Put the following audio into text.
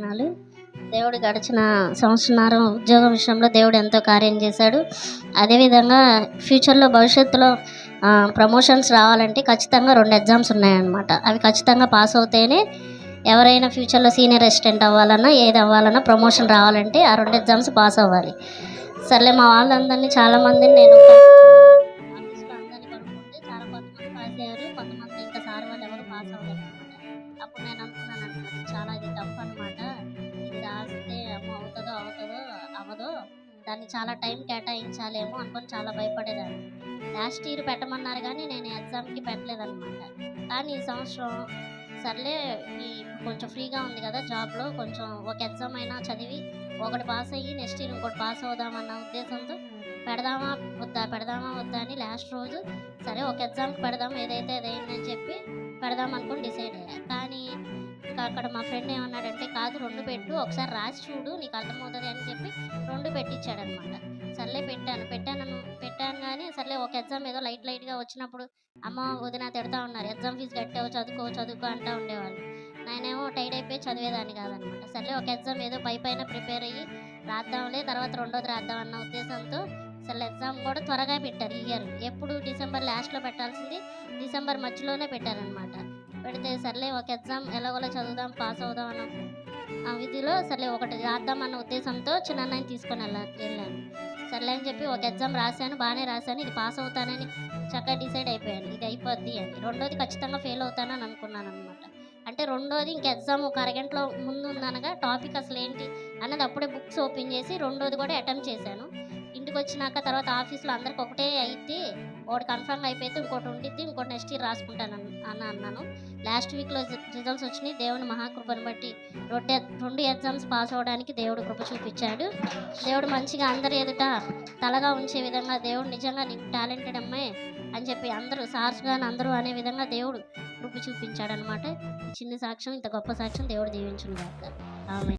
వందనాలు దేవుడు గడిచిన సంవత్సరం ఉద్యోగం విషయంలో దేవుడు ఎంతో కార్యం చేశాడు. అదేవిధంగా ఫ్యూచర్లో భవిష్యత్తులో ప్రమోషన్స్ రావాలంటే ఖచ్చితంగా రెండు ఎగ్జామ్స్ ఉన్నాయన్నమాట. అవి ఖచ్చితంగా పాస్ అవుతేనే ఎవరైనా ఫ్యూచర్లో సీనియర్ అసిస్టెంట్ అవ్వాలన్నా ఏది అవ్వాలన్నా ప్రమోషన్ రావాలంటే ఆ రెండు ఎగ్జామ్స్ పాస్ అవ్వాలి. సర్లే మా వాళ్ళందరినీ చాలామందిని నేను దాన్ని చాలా టైం కేటాయించాలేమో అనుకొని చాలా భయపడేదాన్ని. లాస్ట్ ఇయర్ పెట్టమన్నారు కానీ నేను ఎగ్జామ్కి పెట్టలేదన్నమాట. కానీ ఈ సంవత్సరం సర్లే ఈ కొంచెం ఫ్రీగా ఉంది కదా జాబ్లో కొంచెం ఒక ఎగ్జామ్ అయినా చదివి ఒకటి పాస్ అయ్యి నెక్స్ట్ ఇయర్ ఇంకోటి పాస్ అవుదామన్న ఉద్దేశంతో పెడదామా వద్దా పెడదామా వద్దా అని లాస్ట్ రోజు సరే ఒక ఎగ్జామ్కి పెడదాం ఏదైతే అదైందని చెప్పి పెడదాం అనుకుని డిసైడ్ అయ్యా. కానీ ఇంకా అక్కడ మా ఫ్రెండ్ ఏమన్నాడంటే కాదు రెండు పెట్టు ఒకసారి రాసి చూడు నీకు అర్థమవుతుంది అని చెప్పి రెండు పెట్టించాడనమాట సర్లే పెట్టాను. పెట్టాను పెట్టాను కానీ సర్లే ఒక ఎగ్జామ్ ఏదో లైట్ లైట్గా వచ్చినప్పుడు అమ్మ వదిన తిడతా ఉన్నారు. ఎగ్జామ్ ఫీజు కట్టావు చదువుకో చదువుకో అంటూ ఉండేవాళ్ళు. నేనేమో టైడ్ అయిపోయి చదివేదాన్ని కాదనమాట. సర్లే ఒక ఎగ్జామ్ ఏదో పై పైన ప్రిపేర్ అయ్యి రాద్దాంలే తర్వాత రెండోది రాద్దాం అన్న ఉద్దేశంతో అసలు ఎగ్జామ్ కూడా త్వరగా పెట్టారు ఈ ఇయర్. ఎప్పుడు డిసెంబర్ లాస్ట్లో పెట్టాల్సింది డిసెంబర్ మధ్యలోనే పెట్టారనమాట. పెడితే సర్లే ఒక ఎగ్జామ్ ఎలాగోలా చదువుదాం పాస్ అవుదాం అన్న ఆ విధిలో సర్లే ఒకటి రాద్దాం అన్న ఉద్దేశంతో చిన్న తీసుకొని వెళ్ళా వెళ్ళాను. సర్లే అని చెప్పి ఒక ఎగ్జామ్ రాశాను బాగానే రాశాను ఇది పాస్ అవుతానని చక్కగా డిసైడ్ అయిపోయాను. ఇది అయిపోద్ది అని. రెండోది ఖచ్చితంగా ఫెయిల్ అవుతానని అనుకున్నాను అనమాట అంటే రెండోది ఇంక ఎగ్జామ్ ఒక అరగంటలో ముందు ఉందనగా టాపిక్ అసలు ఏంటి అన్నది అప్పుడే బుక్స్ ఓపెన్ చేసి రెండోది కూడా అటెంప్ట్ చేశాను. ఇంటికి వచ్చినాక తర్వాత ఆఫీస్లో అందరికి ఒకటే అయితే ఒకటి కన్ఫర్మ్ అయిపోతే ఇంకోటి ఉండిద్ది ఇంకోటి నెక్స్ట్ ఇయర్ రాసుకుంటాను అని అన్నాను. లాస్ట్ వీక్లో రిజల్ట్స్ వచ్చినాయి. దేవుని మహాకృపను బట్టి రెండు రెండు ఎగ్జామ్స్ పాస్ అవ్వడానికి దేవుడు కృప చూపించాడు. దేవుడు మంచిగా అందరి ఎదుట తలగా ఉంచే విధంగా దేవుడు నిజంగా నీకు టాలెంటెడ్ అమ్మాయి అని చెప్పి అందరూ సార్స్ కానీ అందరూ అనే విధంగా దేవుడు కృప చూపించాడనమాట. చిన్న సాక్ష్యం ఇంత గొప్ప సాక్ష్యం దేవుడు దీవించును గాక. ఆమె